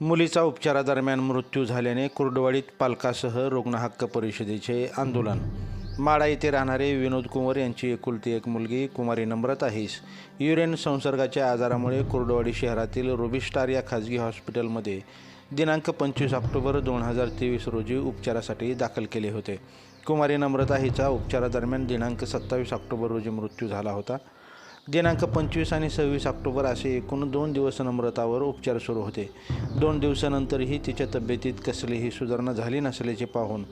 मुलीचा उपचारादरम्यान मृत्यू झाल्याने कुर्डवाडीत पालकासह रुग्ण हक्क परिषदेचे आंदोलन. माडा येथे राहणारे विनोद कुंवर यांची एकुलती एक मुलगी कुमारी नम्रता हिस युरेन संसर्गाच्या आजारामुळे कुर्डवाडी शहरातील रुबिस्टार या खाजगी हॉस्पिटलमध्ये दिनांक पंचवीस ऑक्टोबर दोन हजार तेवीस रोजी उपचारासाठी दाखल केले होते. कुमारी नम्रता हिचा उपचारादरम्यान दिनांक सत्तावीस ऑक्टोबर रोजी मृत्यू झाला होता. दिनांक पंचवीस आणि सव्वीस ऑक्टोबर असे एकूण दोन दिवस नम्रतावर उपचार सुरू होते. दोन दिवसानंतरही तिच्या तब्येतीत कसलीही सुधारणा झाली नसल्याचे पाहून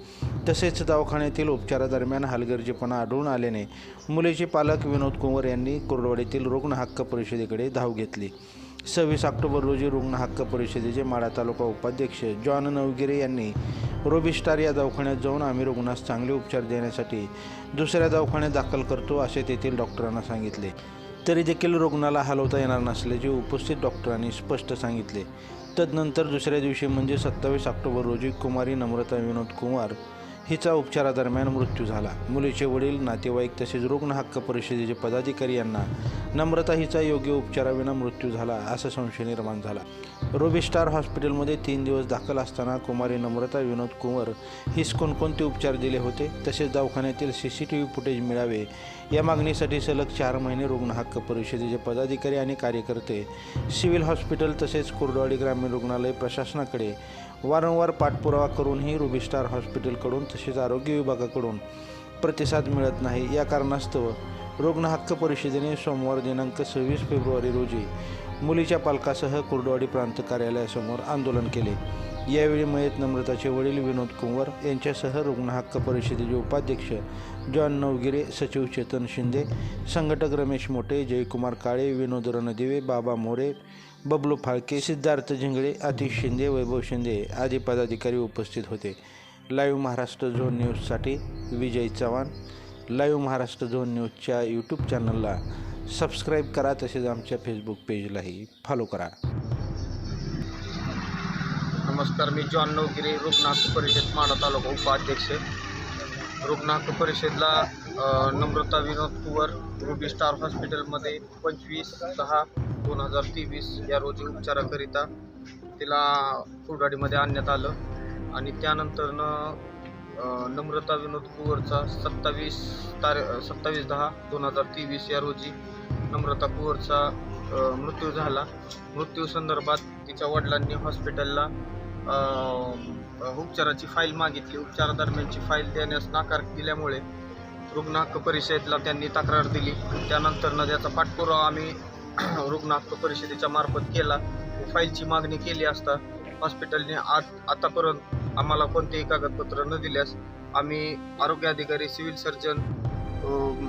तसेच दवाखान्यातील उपचारादरम्यान हलगर्जीपणा आढळून आल्याने मुलीचे पालक विनोद कुंवर यांनी कुर्डवाडीतील रुग्ण हक्क परिषदेकडे धाव घेतली. सव्वीस ऑक्टोबर रोजी रुग्ण हक्क परिषदेचे माडा तालुका उपाध्यक्ष जॉन नवगिरे यांनी रोबिस्टार या दवाखान्यात जाऊन आम्ही रुग्णास चांगले उपचार देण्यासाठी दुसऱ्या दवाखान्यात दाखल करतो असे तेथील डॉक्टरांना सांगितले. तरी देखील रुग्णाला हलवता येणार नसल्याचे उपस्थित डॉक्टरांनी स्पष्ट सांगितले. तदनंतर दुसऱ्या दिवशी म्हणजे सत्तावीस ऑक्टोबर रोजी कुमारी नम्रता विनोद कुमार हिचा उपचारादरम्यान मृत्यू झाला. मुलीचे वडील नातेवाईक तसेच रुग्ण हक्क परिषदेचे पदाधिकारी यांना नम्रता हिचा योग्य उपचाराविना मृत्यू झाला असा संशय निर्माण झाला. रोबिस्टार हॉस्पिटलमध्ये तीन दिवस दाखल असताना कुमारी नम्रता विनोद कुंवर हिस कोणकोणते उपचार दिले होते तसेच दवाखान्यातील C C T V footage मिळावे या मागणीसाठी सलग चार महिने रुग्ण हक्क परिषदेचे पदाधिकारी आणि कार्यकर्ते सिव्हिल हॉस्पिटल तसेच कुर्डवाडी ग्रामीण रुग्णालय प्रशासनाकडे वारंवार पाठपुरावा करूनही रुबिस्टार हॉस्पिटलकडून तसेच आरोग्य विभागाकडून प्रतिसाद मिळत नाही. या कारणास्तव रुग्ण हक्क परिषदेने सोमवार दिनांक सव्वीस फेब्रुवारी रोजी मुलीच्या पालकासह कुर्डवाडी प्रांत कार्यालयासमोर आंदोलन केले. यावेळी मयत नम्रताचे वडील विनोद कुंवर यांच्यासह रुग्ण हक्क परिषदेचे उपाध्यक्ष जॉन नवगिरे सचिव चेतन शिंदे संघटक रमेश मोटे जयकुमार काळे विनोद रणदिवे बाबा मोरे बबलू फाळके सिद्धार्थ झिंगळे आतिश शिंदे वैभव शिंदे आदी पदाधिकारी उपस्थित होते. लाईव्ह महाराष्ट्र झोन न्यूजसाठी विजय चव्हाण. लाईव्ह महाराष्ट्र झोन न्यूजच्या यूट्यूब चॅनलला सबस्क्राईब करा तसेच आमच्या फेसबुक पेजलाही फॉलो करा. नमस्कार मी जॉन नवगिरे रुग्णास परिषद माडा तालुका उपाध्यक्ष. रुग्णांक परिषदला नम्रता विनोद कुवर रुबी स्टार हॉस्पिटलमध्ये पंचवीस सहा दोन हजार तेवीस या रोजी उपचाराकरिता तिला कुर्डाडीमध्ये आणण्यात आलं. आणि त्यानंतरनं नम्रता विनोद कुवरचा सत्तावीस तारे सत्तावीस दहा दोन हजार तेवीस या रोजी नम्रता कुवरचा मृत्यू झाला. मृत्यू संदर्भात तिच्या वडिलांनी हॉस्पिटलला उपचाराची फाईल मागितली. उपचारादरम्यानची फाईल देण्यास नकार दिल्यामुळे रुग्ण हक्क परिषदेला त्यांनी तक्रार दिली. त्यानंतरनं त्याचा पाठपुरावा आम्ही रुग्ण हक्क परिषदेच्या मार्फत केला. व फाईलची मागणी केली असता हॉस्पिटलने आत आतापर्यंत आम्हाला कोणतेही कागदपत्र न दिल्यास आम्ही आरोग्य अधिकारी सिव्हिल सर्जन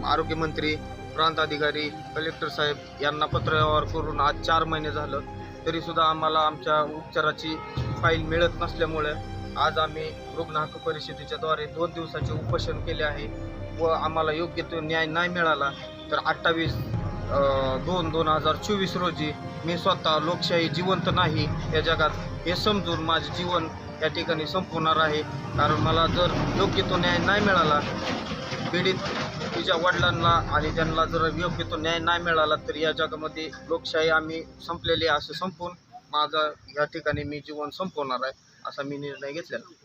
आरोग्यमंत्री प्रांत अधिकारी कलेक्टर साहेब यांना पत्रव्यवहार करून आज चार महिने झालं. तरीसुद्धा आम्हाला आमच्या उपचाराची फाईल मिळत नसल्यामुळे आज आम्ही रुग्ण हक्क परिषदेच्या द्वारे दोन दिवसाचे उपोषण केले आहे व आम्हाला योग्य तो न्याय नाही मिळाला तर अठ्ठावीस दोन दोन हजार चोवीस रोजी मी स्वतः लोकशाही जिवंत नाही या जगात हे समजून माझे जीवन या ठिकाणी संपवणार आहे. कारण मला जर योग्य तो न्याय नाही मिळाला पीडित तिच्या वडिलांना आणि त्यांना जर योग्य तो न्याय नाही मिळाला तर या जगामध्ये लोकशाही आम्ही संपलेली आहे असं संपून माझा या ठिकाणी मी जीवन संपवणार आहे. असा मी निर्णय घेतलेला